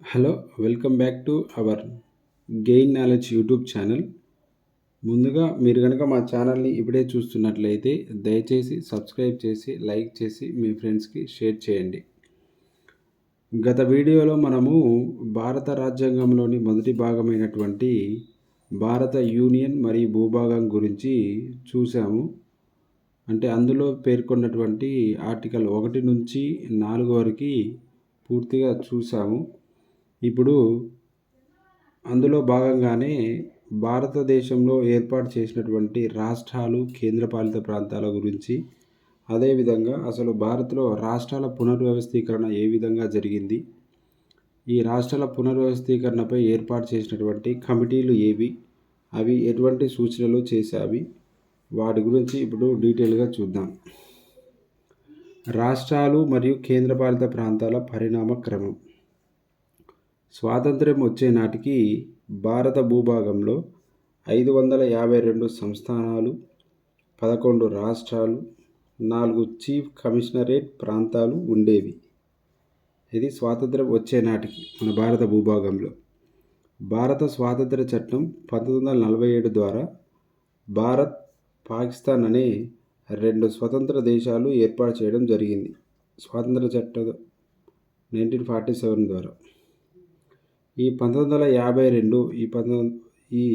Hello welcome back to our gain knowledge YouTube channel. ముందుగా మీరు కనుక మా ఛానల్ని ఇప్పుడే చూస్తున్నట్లయితే దయచేసి సబ్స్క్రైబ్ చేసి లైక్ చేసి మీ ఫ్రెండ్స్కి షేర్ చేయండి. గత వీడియోలో మనము భారత రాజ్యాంగంలోని మొదటి భాగమైనటువంటి భారత యూనియన్ మరియు భూభాగం గురించి చూసాము అంటే అందులో పేర్కొన్నటువంటి ఆర్టికల్ ఒకటి నుంచి నాలుగు వరకు పూర్తిగా చూసాము ఇప్పుడు అందులో భాగంగానే భారతదేశంలో ఏర్పాటు చేసినటువంటి రాష్ట్రాలు కేంద్రపాలిత ప్రాంతాల గురించి అదేవిధంగా అసలు భారత్లో రాష్ట్రాల పునర్వ్యవస్థీకరణ ఏ విధంగా జరిగింది ఈ రాష్ట్రాల పునర్వ్యవస్థీకరణపై ఏర్పాటు చేసినటువంటి కమిటీలు ఏవి అవి ఎటువంటి సూచనలు చేశావి వాటి గురించి ఇప్పుడు డీటెయిల్గా చూద్దాం. రాష్ట్రాలు మరియు కేంద్రపాలిత ప్రాంతాల పరిణామ క్రమం. స్వాతంత్ర్యం వచ్చే నాటికి భారత భూభాగంలో ఐదు వందల యాభై రెండు సంస్థానాలు పదకొండు రాష్ట్రాలు నాలుగు చీఫ్ కమిషనరేట్ ప్రాంతాలు ఉండేవి. ఇది స్వాతంత్రం వచ్చే నాటికి మన భారత భూభాగంలో. భారత స్వాతంత్ర చట్టం పంతొమ్మిది వందల నలభై ఏడు ద్వారా భారత్ పాకిస్తాన్ అనే రెండు స్వతంత్ర దేశాలు ఏర్పాటు చేయడం జరిగింది. స్వాతంత్ర చట్టం నైన్టీన్ ఫార్టీ సెవెన్ ద్వారా. ఈ పంతొమ్మిది వందల యాభై రెండు ఈ పంతొమ్మిది ఈ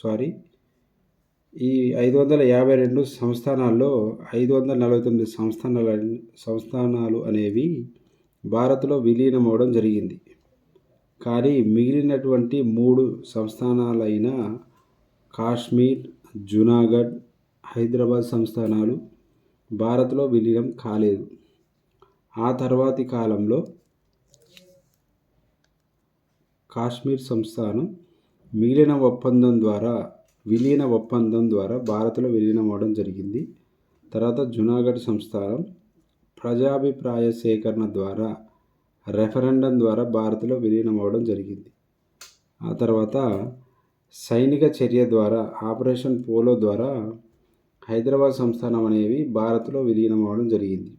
సారీ ఈ ఐదు వందల యాభై రెండు సంస్థానాల్లో ఐదు వందల నలభై తొమ్మిది సంస్థానాలు సంస్థానాలు అనేవి భారత్లో విలీనం అవడం జరిగింది. కానీ మిగిలినటువంటి మూడు సంస్థానాలైన కాశ్మీర్ జునాగఢ్ హైదరాబాద్ సంస్థానాలు భారత్లో విలీనం కాలేదు. ఆ తర్వాతి కాలంలో కాశ్మీర్ సంస్థానం మిగిలిన ఒప్పందం ద్వారా విలీన ఒప్పందం ద్వారా భారత్లో విలీనం అవ్వడం జరిగింది. తర్వాత జునాగఢ్ సంస్థానం ప్రజాభిప్రాయ సేకరణ ద్వారా రెఫరెండం ద్వారా భారత్లో విలీనం అవ్వడం జరిగింది. ఆ తర్వాత సైనిక చర్య ద్వారా ఆపరేషన్ పోలో ద్వారా హైదరాబాద్ సంస్థానం అనేవి భారత్లో విలీనం అవ్వడం జరిగింది.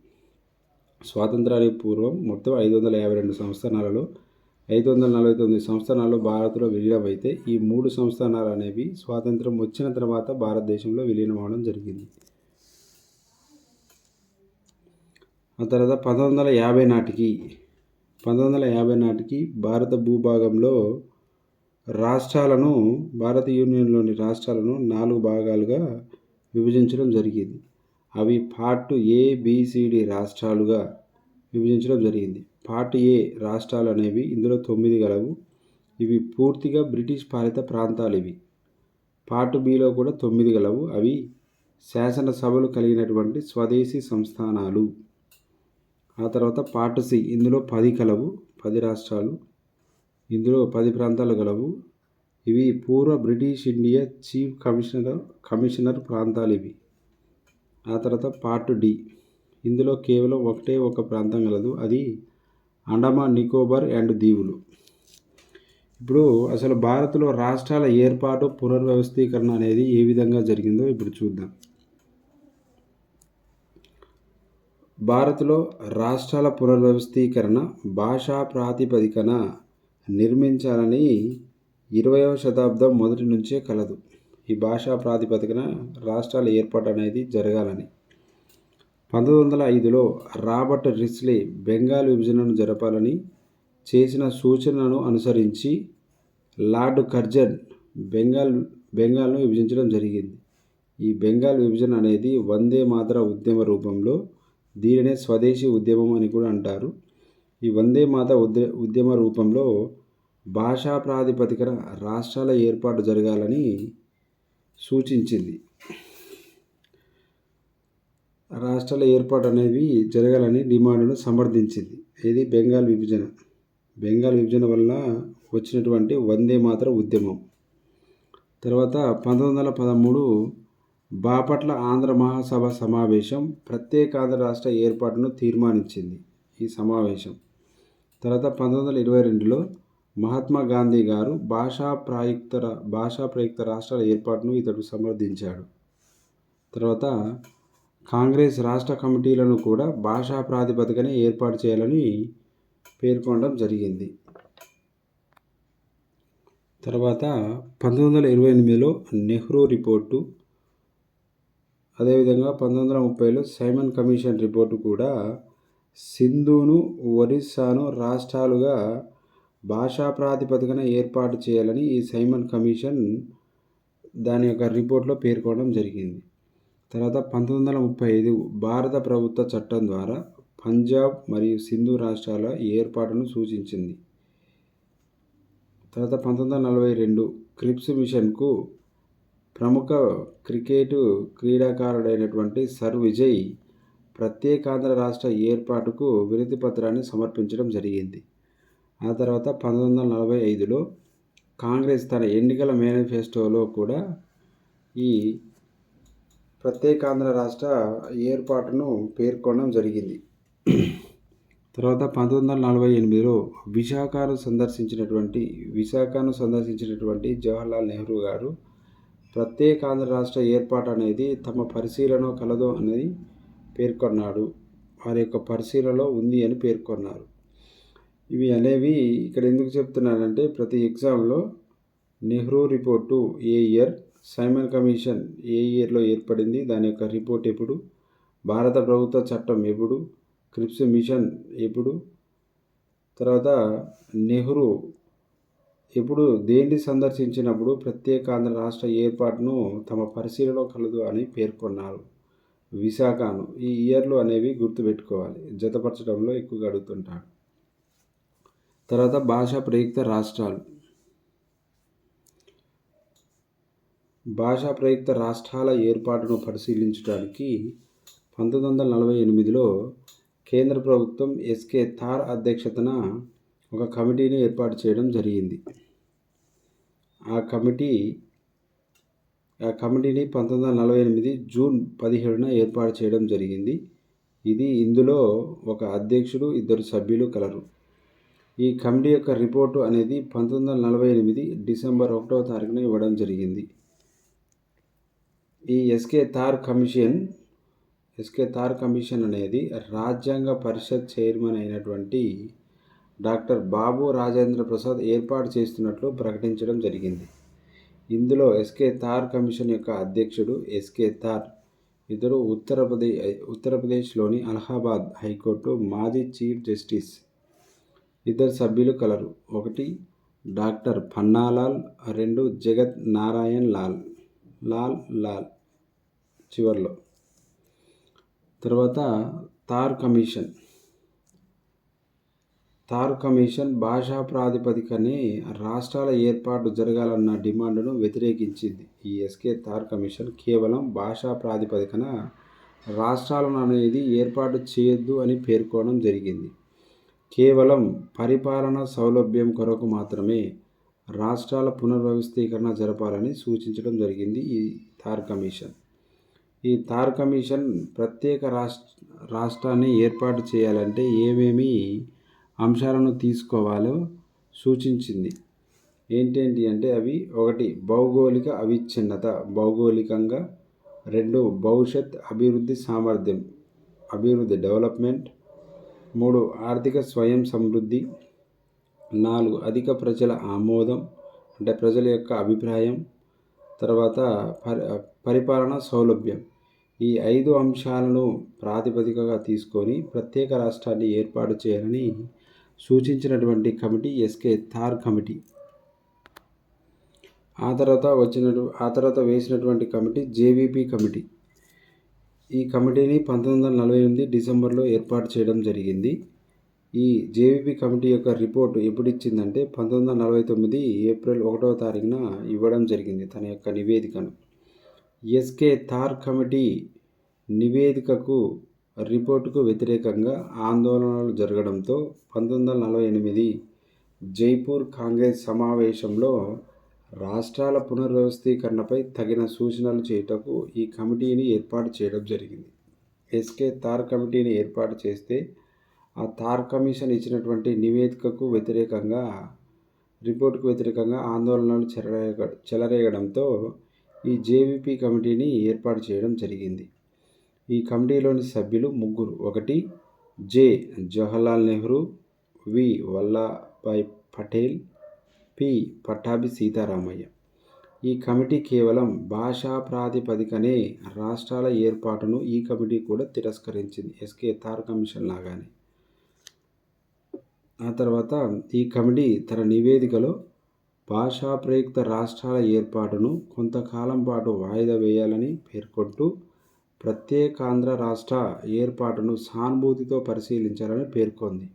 స్వాతంత్రానికి పూర్వం మొత్తం ఐదు వందల యాభై రెండు సంస్థానాలలో ఐదు వందల నలభై తొమ్మిది సంస్థానాలు భారత్లో విలీనమైతే ఈ మూడు సంస్థానాలు అనేవి స్వాతంత్రం వచ్చిన తర్వాత భారతదేశంలో విలీనం అవడం జరిగింది. ఆ తర్వాత పంతొమ్మిది వందల యాభై నాటికి పంతొమ్మిది వందల యాభై నాటికి భారత భూభాగంలో రాష్ట్రాలను భారత యూనియన్లోని రాష్ట్రాలను నాలుగు భాగాలుగా విభజించడం జరిగింది. అవి పార్ట్ ఏబిసిడి రాష్ట్రాలుగా విభజించడం జరిగింది. పార్ట్ ఏ రాష్ట్రాలు అనేవి ఇందులో తొమ్మిది గలవు. ఇవి పూర్తిగా బ్రిటిష్ పాలిత ప్రాంతాలు ఇవి పార్ట్ బిలో కూడా తొమ్మిది గలవు. అవి శాసనసభలు కలిగినటువంటి స్వదేశీ సంస్థానాలు. ఆ తర్వాత పార్ట్ సి ఇందులో పది కలవు. పది రాష్ట్రాలు. ఇందులో పది ప్రాంతాలు గలవు. ఇవి పూర్వ British India chief commissioner commissioner ప్రాంతాలు ఇవి ఆ తర్వాత పార్ట్ డి. ఇందులో కేవలం ఒకటే ఒక ప్రాంతం కలదు అది అండమాన్ నికోబార్ అండ్ దీవులు. ఇప్పుడు అసలు భారత్లో రాష్ట్రాల ఏర్పాటు పునర్వ్యవస్థీకరణ అనేది ఏ విధంగా జరిగిందో ఇప్పుడు చూద్దాం. భారత్లో రాష్ట్రాల పునర్వ్యవస్థీకరణ భాషా ప్రాతిపదికన నిర్మించాలని ఇరవయవ శతాబ్దం మొదటి నుంచే కలదు. ఈ భాషా ప్రాతిపదికన రాష్ట్రాల ఏర్పాటు అనేది జరగాలని. పంతొమ్మిది వందల ఐదులో రాబర్ట్ రిస్లే బెంగాల్ విభజనను జరపాలని చేసిన సూచనను అనుసరించి లార్డ్ కర్జన్ బెంగాల్ బెంగాల్ను విభజించడం జరిగింది. ఈ బెంగాల్ విభజన అనేది వందే మాతర ఉద్యమ రూపంలో దీనినే స్వదేశీ ఉద్యమం అని కూడా అంటారు. ఈ వందే మాత ఉద్యమ రూపంలో భాషా ప్రాతిపదికన రాష్ట్రాల ఏర్పాటు జరగాలని సూచించింది. రాష్ట్రాల ఏర్పాటు అనేవి జరగాలని డిమాండ్ను సమర్థించింది. ఇది బెంగాల్ విభజన. బెంగాల్ విభజన వల్ల వచ్చినటువంటి వందే మాతర ఉద్యమం. తర్వాత పంతొమ్మిది వందల పదమూడు బాపట్ల ఆంధ్ర మహాసభ సమావేశం ప్రత్యేక ఆంధ్ర రాష్ట్ర ఏర్పాటును తీర్మానించింది ఈ సమావేశం. తర్వాత పంతొమ్మిది వందల ఇరవై రెండులో మహాత్మా గాంధీ గారు భాషా ప్రాయుక్త భాషా ప్రయుక్త రాష్ట్రాల ఏర్పాటును ఇతడు సమర్థించాడు. తర్వాత కాంగ్రెస్ రాష్ట్ర కమిటీలను కూడా భాషా ప్రాతిపదికనే ఏర్పాటు చేయాలని పేర్కొనడం జరిగింది. తర్వాత పంతొమ్మిది వందల ఇరవై ఎనిమిదిలో నెహ్రూ రిపోర్టు అదేవిధంగా పంతొమ్మిది వందల ముప్పైలో సైమన్ కమిషన్ రిపోర్టు కూడా సింధును ఒరిస్సాను రాష్ట్రాలుగా భాషా ప్రాతిపదికన ఏర్పాటు చేయాలని ఈ సైమన్ కమిషన్ దాని యొక్క రిపోర్ట్లో పేర్కొనడం జరిగింది. తర్వాత పంతొమ్మిది వందల ముప్పై ఐదు భారత ప్రభుత్వ చట్టం ద్వారా పంజాబ్ మరియు సింధు రాష్ట్రాల ఏర్పాటును సూచించింది. తర్వాత పంతొమ్మిది వందల నలభై రెండు క్రిప్స్ మిషన్కు ప్రముఖ క్రికెట్ క్రీడాకారుడైనటువంటి సర్ విజయ్ ప్రత్యేకాంధ్ర రాష్ట్ర ఏర్పాటుకు వినతి పత్రాన్ని సమర్పించడం జరిగింది. ఆ తర్వాత పంతొమ్మిది వందల నలభై ఐదులో కాంగ్రెస్ తన ఎన్నికల మేనిఫెస్టోలో కూడా ఈ ప్రత్యేకాంధ్ర రాష్ట్ర ఏర్పాటును పేర్కొనడం జరిగింది. తర్వాత పంతొమ్మిది వందల నలభై ఎనిమిదిలో విశాఖను సందర్శించినటువంటి విశాఖను సందర్శించినటువంటి జవహర్లాల్ నెహ్రూ గారు ప్రత్యేకాంధ్ర రాష్ట్ర ఏర్పాటు అనేది తమ పరిశీలన కలదు అనేది పేర్కొన్నాడు. వారి యొక్క పరిశీలనలో ఉంది అని పేర్కొన్నారు. ఇవి అనేవి ఇక్కడ ఎందుకు చెప్తున్నానంటే ప్రతి ఎగ్జామ్లో నెహ్రూ రిపోర్టు ఏ ఇయర్ సైమన్ కమిషన్ ఏ ఇయర్లో ఏర్పడింది? దాని యొక్క రిపోర్ట్ ఎప్పుడు? భారత ప్రభుత్వ చట్టం ఎప్పుడు? క్రిప్స్ మిషన్ ఎప్పుడు? తర్వాత నెహ్రూ ఎప్పుడు దేన్ని సందర్శించినప్పుడు ప్రత్యేక ఆంధ్ర రాష్ట్ర ఏర్పాటును తమ పరిశీలనలో కలదు అని పేర్కొన్నారు. విశాఖను ఈ ఇయర్లు అనేవి గుర్తుపెట్టుకోవాలి. జతపరచడంలో ఎక్కువగా అడుగుతుంటాడు తర్వాత భాషా ప్రయుక్త రాష్ట్రాలు. భాషా ప్రయుక్త రాష్ట్రాల ఏర్పాటును పరిశీలించడానికి పంతొమ్మిది వందల నలభై ఎనిమిదిలో కేంద్ర ప్రభుత్వం ఎస్కే థార్ అధ్యక్షతన ఒక కమిటీని ఏర్పాటు చేయడం జరిగింది. ఆ కమిటీ ఆ కమిటీని పంతొమ్మిది వందల నలభై ఎనిమిది జూన్ పదిహేడున ఏర్పాటు చేయడం జరిగింది. ఇది ఇందులో ఒక అధ్యక్షుడు ఇద్దరు సభ్యులు కలరు. ఈ కమిటీ యొక్క రిపోర్టు అనేది పంతొమ్మిది వందల నలభై ఎనిమిది డిసెంబర్ ఒకటవ తారీఖున ఇవ్వడం జరిగింది. ఈ SK Dhar commission SK Dhar commission అనేది రాజ్యాంగ పరిషత్ చైర్మన్ అయినటువంటి డాక్టర్ బాబు రాజేంద్ర ప్రసాద్ ఏర్పాటు చేస్తున్నట్లు ప్రకటించడం జరిగింది. ఇందులో ఎస్కే థార్ కమిషన్ యొక్క అధ్యక్షుడు ఎస్కే థార్ ఇద్దరు ఉత్తరప్రదేశ్ ఉత్తరప్రదేశ్లోని అలహాబాద్ హైకోర్టు మాజీ చీఫ్ జస్టిస్. ఇద్దరు సభ్యులు కలరు. ఒకటి డాక్టర్ పన్నాలాల్ రెండు జగత్ నారాయణ్ లాల్. లాల్ లాల్. చివరిలో. తర్వాత తార్ కమిషన్. తార్ కమిషన్ భాషా ప్రాతిపదికని రాష్ట్రాల ఏర్పాటు జరగాలన్న డిమాండ్ను వ్యతిరేకించింది. ఈ ఎస్కే తార్ కమిషన్ కేవలం భాషా ప్రాతిపదికన రాష్ట్రాలను అనేది ఏర్పాటు చేయొద్దు అని పేర్కొనడం జరిగింది. కేవలం పరిపాలన సౌలభ్యం కొరకు మాత్రమే రాష్ట్రాల పునర్వ్యవస్థీకరణ జరపాలని సూచించడం జరిగింది ఈ థార్ కమిషన్. ఈ థార్ కమిషన్ ప్రత్యేక రాష్ట్ర రాష్ట్రాన్ని ఏర్పాటు చేయాలంటే ఏమేమి అంశాలను తీసుకోవాలో సూచించింది. ఏంటేంటి అంటే అవి ఒకటి భౌగోళిక అవిచ్ఛిన్నత భౌగోళికంగా రెండు భవిష్యత్ అభివృద్ధి సామర్థ్యం అభివృద్ధి డెవలప్మెంట్ మూడు ఆర్థిక స్వయం సమృద్ధి నాలుగు అధిక ప్రజల ఆమోదం అంటే ప్రజల యొక్క అభిప్రాయం తర్వాత పరి పరిపాలన సౌలభ్యం. ఈ ఐదు అంశాలను ప్రాతిపదికగా తీసుకొని ప్రత్యేక రాష్ట్రాన్ని ఏర్పాటు చేయాలని సూచించినటువంటి committee S K Dhar committee. ఆ తర్వాత వచ్చిన ఆ తర్వాత వేసినటువంటి కమిటీ జేవీపీ కమిటీ. ఈ కమిటీని పంతొమ్మిది వందల నలభై ఎనిమిది డిసెంబర్లో ఏర్పాటు చేయడం జరిగింది. ఈ జేవీపీ కమిటీ యొక్క రిపోర్ట్ ఎప్పుడు ఇచ్చిందంటే పంతొమ్మిది వందల నలభై తొమ్మిది ఏప్రిల్ ఒకటవ తారీఖున ఇవ్వడం జరిగింది తన యొక్క నివేదికను. ఎస్కే థార్ కమిటీ నివేదికకు రిపోర్టుకు వ్యతిరేకంగా ఆందోళనలు జరగడంతో పంతొమ్మిది వందల నలభై ఎనిమిది జైపూర్ కాంగ్రెస్ సమావేశంలో రాష్ట్రాల పునర్వ్యవస్థీకరణపై తగిన సూచనలు చేయుటకు ఈ కమిటీని ఏర్పాటు చేయడం జరిగింది. ఎస్కే తార్ కమిటీని ఏర్పాటు చేస్తే ఆ తార్ కమిషన్ ఇచ్చినటువంటి నివేదికకు వ్యతిరేకంగా రిపోర్టుకు వ్యతిరేకంగా ఆందోళనలు చెలరేగ చెలరేగడంతో ఈ జేవిపి కమిటీని ఏర్పాటు చేయడం జరిగింది. ఈ కమిటీలోని సభ్యులు ముగ్గురు. ఒకటి J. Jawaharlal Nehru V. Vallabhbhai Patel P. Pattabhi Sitaramayya. ఈ కమిటీ కేవలం భాషా ప్రాతిపదికనే రాష్ట్రాల ఏర్పాటును ఈ కమిటీ కూడా తిరస్కరించింది. ఎస్కే తార్ కమిషన్ లాగానే. ఆ తర్వాత ఈ కమిటీ తన నివేదికలో భాషా ప్రయుక్త రాష్ట్రాల ఏర్పాటును కొంతకాలం పాటు వాయిదా వేయాలని పేర్కొంటూ ప్రత్యేకాంధ్ర రాష్ట్ర ఏర్పాటును సానుభూతితో పరిశీలించాలని పేర్కొంది.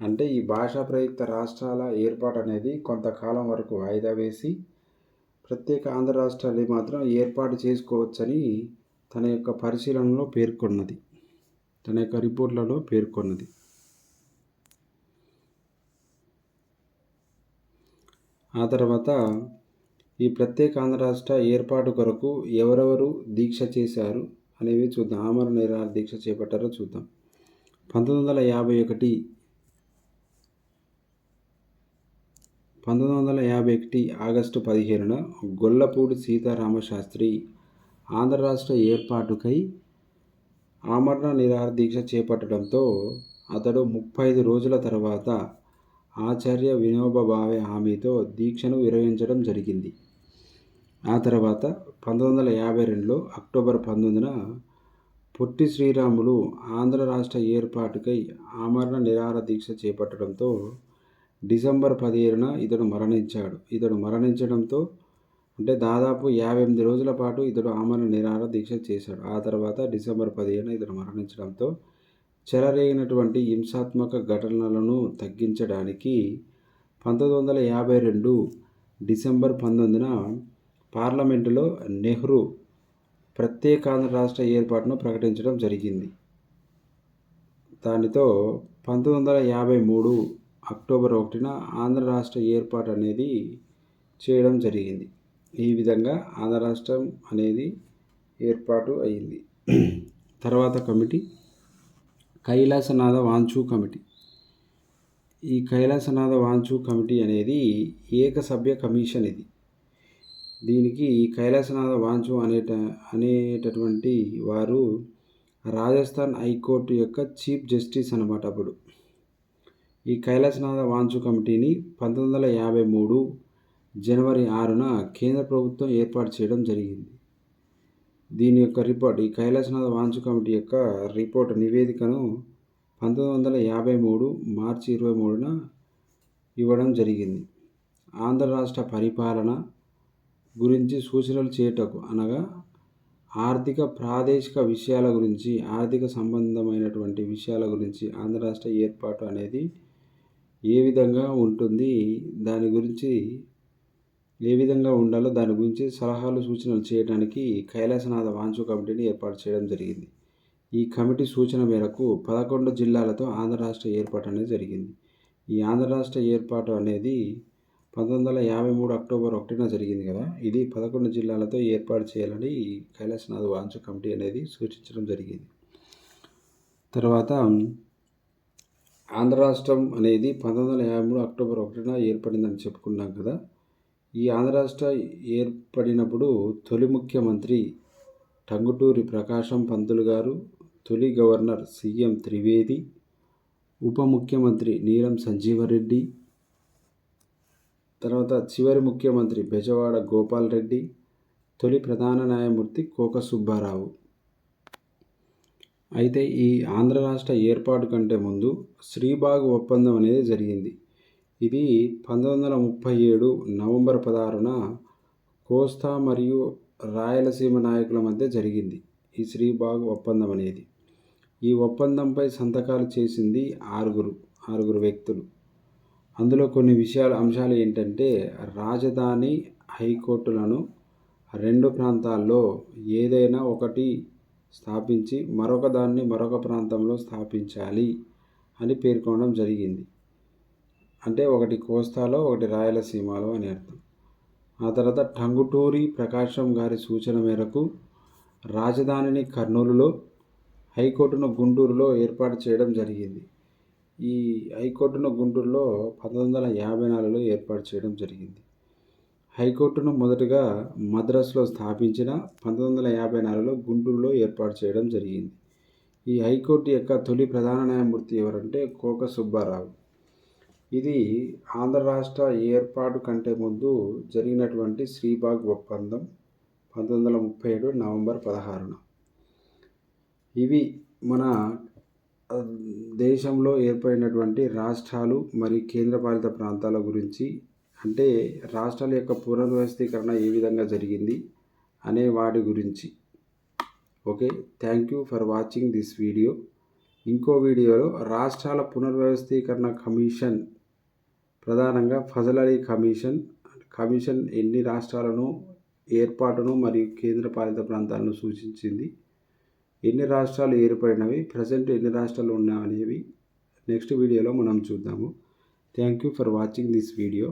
అంటే ఈ భాషా ప్రయుక్త రాష్ట్రాల ఏర్పాటు అనేది కొంతకాలం వరకు వాయిదా వేసి ప్రత్యేక ఆంధ్ర రాష్ట్రాన్ని మాత్రం ఏర్పాటు చేసుకోవచ్చని తన యొక్క పరిశీలనలో పేర్కొన్నది. తన యొక్క రిపోర్ట్లలో పేర్కొన్నది. ఆ తర్వాత ఈ ప్రత్యేక ఆంధ్ర రాష్ట్ర ఏర్పాటు కొరకు ఎవరెవరు దీక్ష చేశారు అనేవి చూద్దాం. ఆమర నిరాహార దీక్ష చేపట్టారో చూద్దాం. పంతొమ్మిది వందల యాభై ఒకటి పంతొమ్మిది వందల యాభై ఒకటి ఆగస్టు పదిహేనున గొల్లపూడి సీతారామశాస్త్రి ఆంధ్ర రాష్ట్ర ఏర్పాటుకై ఆమరణ నిరాహార దీక్ష చేపట్టడంతో అతడు ముప్పై ఐదు రోజుల తర్వాత ఆచార్య వినోబభావే హామీతో దీక్షను విరమించడం జరిగింది. ఆ తర్వాత పంతొమ్మిది వందల యాభై రెండులో అక్టోబర్ పంతొమ్మిదిన పొట్టి శ్రీరాములు ఆంధ్ర రాష్ట్ర ఏర్పాటుకై ఆమరణ నిరాహార దీక్ష చేపట్టడంతో డిసెంబర్ పదిహేనున ఇతడు మరణించాడు. ఇతడు మరణించడంతో అంటే దాదాపు యాభై ఎనిమిది రోజుల పాటు ఇతడు ఆమరణ నిరాహార దీక్ష చేశాడు. ఆ తర్వాత డిసెంబర్ పదిహేను ఇతడు మరణించడంతో చెలరేగినటువంటి హింసాత్మక ఘటనలను తగ్గించడానికి పంతొమ్మిది వందల యాభై రెండు డిసెంబర్ పంతొమ్మిదిన పార్లమెంటులో నెహ్రూ ప్రత్యేకాంధ్ర రాష్ట్ర ఏర్పాటును ప్రకటించడం జరిగింది. దానితో పంతొమ్మిది వందల యాభై మూడు అక్టోబర్ ఒకటిన ఆంధ్ర రాష్ట్ర ఏర్పాటు అనేది చేయడం జరిగింది. ఈ విధంగా ఆంధ్ర రాష్ట్రం అనేది ఏర్పాటు అయింది. తర్వాత కమిటీ కైలాసనాథ వాంచు కమిటీ. ఈ కైలాసనాథ వాంచు కమిటీ అనేది ఏకసభ్య కమిషన్ ఇది. దీనికి కైలాసనాథ వాంచు అనేట అనేటటువంటి వారు రాజస్థాన్ హైకోర్టు యొక్క చీఫ్ జస్టిస్ అనమాట అప్పుడు. ఈ కైలాసనాథ వాంచు కమిటీని పంతొమ్మిది వందల యాభై మూడు జనవరి ఆరున కేంద్ర ప్రభుత్వం ఏర్పాటు చేయడం జరిగింది. దీని యొక్క రిపోర్ట్ ఈ కైలాసనాథ వాంచు కమిటీ యొక్క రిపోర్ట్ నివేదికను పంతొమ్మిది వందల యాభై మూడు మార్చి ఇరవై మూడున ఇవ్వడం జరిగింది. ఆంధ్ర రాష్ట్ర పరిపాలన గురించి సూచనలు చేయటకు అనగా ఆర్థిక ప్రాదేశిక విషయాల గురించి ఆర్థిక సంబంధమైనటువంటి విషయాల గురించి ఆంధ్ర రాష్ట్ర ఏర్పాటు అనేది ఏ విధంగా ఉంటుంది దాని గురించి ఏ విధంగా ఉండాలో దాని గురించి సలహాలు సూచనలు చేయడానికి కైలాసనాథ వాంచు కమిటీని ఏర్పాటు చేయడం జరిగింది. ఈ కమిటీ సూచన మేరకు పదకొండు జిల్లాలతో ఆంధ్ర రాష్ట్ర ఏర్పాటు అనేది జరిగింది. ఈ ఆంధ్ర రాష్ట్ర ఏర్పాటు అనేది పంతొమ్మిది వందల యాభై మూడు అక్టోబర్ ఒకటిన జరిగింది కదా? ఇది పదకొండు జిల్లాలతో ఏర్పాటు చేయాలని కైలాసనాథ్ వాంచు కమిటీ అనేది సూచించడం జరిగింది. తర్వాత ఆంధ్ర రాష్ట్రం అనేది పంతొమ్మిది వందల యాభై మూడు అక్టోబర్ ఒకటిన ఏర్పడిందని చెప్పుకున్నాం కదా? ఈ ఆంధ్ర రాష్ట్ర ఏర్పడినప్పుడు తొలి ముఖ్యమంత్రి టంగుటూరి ప్రకాశం పంతులు గారు తొలి గవర్నర్ సీఎం త్రివేది ఉప ముఖ్యమంత్రి నీలం సంజీవరెడ్డి తర్వాత చివరి ముఖ్యమంత్రి బెజవాడ గోపాల్ రెడ్డి తొలి ప్రధాన న్యాయమూర్తి కోక సుబ్బారావు. అయితే ఈ ఆంధ్ర రాష్ట్ర ఏర్పాటు కంటే ముందు శ్రీబాగ్ ఒప్పందం అనేది జరిగింది. ఇది పంతొమ్మిది వందల ముప్పై ఏడు నవంబర్ పదహారున కోస్తా మరియు రాయలసీమ నాయకుల మధ్య జరిగింది. ఈ శ్రీబాగ్ ఒప్పందం అనేది. ఈ ఒప్పందంపై సంతకాలు చేసింది ఆరుగురు ఆరుగురు వ్యక్తులు. అందులో కొన్ని విషయాలు అంశాలు ఏంటంటే రాజధాని హైకోర్టులను రెండు ప్రాంతాల్లో ఏదైనా ఒకటి స్థాపించి మరొక దాన్ని మరొక ప్రాంతంలో స్థాపించాలి అని పేర్కొనడం జరిగింది. అంటే ఒకటి కోస్తాలో ఒకటి రాయలసీమలో అని అర్థం. ఆ తర్వాత టంగుటూరి ప్రకాశం గారి సూచన మేరకు రాజధానిని కర్నూలులో హైకోర్టును గుంటూరులో ఏర్పాటు చేయడం జరిగింది. ఈ హైకోర్టును గుంటూరులో పంతొమ్మిది వందల యాభై నాలుగులో ఏర్పాటు చేయడం జరిగింది. హైకోర్టును మొదటగా మద్రాసులో స్థాపించిన పంతొమ్మిది వందల యాభై నాలుగులో గుంటూరులో ఏర్పాటు చేయడం జరిగింది. ఈ హైకోర్టు యొక్క తొలి ప్రధాన న్యాయమూర్తి ఎవరంటే కోక సుబ్బారావు. ఇది ఆంధ్ర రాష్ట్ర ఏర్పాటు కంటే ముందు జరిగినటువంటి శ్రీబాగ్ ఒప్పందం పంతొమ్మిది వందల ముప్పై ఏడు నవంబర్ పదహారున. ఇవి మన దేశంలో ఏర్పడినటువంటి రాష్ట్రాలు మరియు కేంద్రపాలిత ప్రాంతాల గురించి అంటే రాష్ట్రాల యొక్క పునర్వ్యవస్థీకరణ ఏ విధంగా జరిగింది అనే వాటి గురించి. Okay thank you for watching this video. ఇంకో వీడియోలో రాష్ట్రాల పునర్వ్యవస్థీకరణ కమిషన్ ప్రధానంగా ఫజల్ అలీ కమిషన్ కమిషన్ ఎన్ని రాష్ట్రాలను ఏర్పాటును మరియు కేంద్రపాలిత ప్రాంతాలను సూచించింది? ఎన్ని రాష్ట్రాలు ఏర్పడినవి ప్రజెంట్ ఎన్ని రాష్ట్రాలు ఉన్నాయనేవి? నెక్స్ట్ వీడియోలో మనం చూద్దాము. Thank you for watching this video.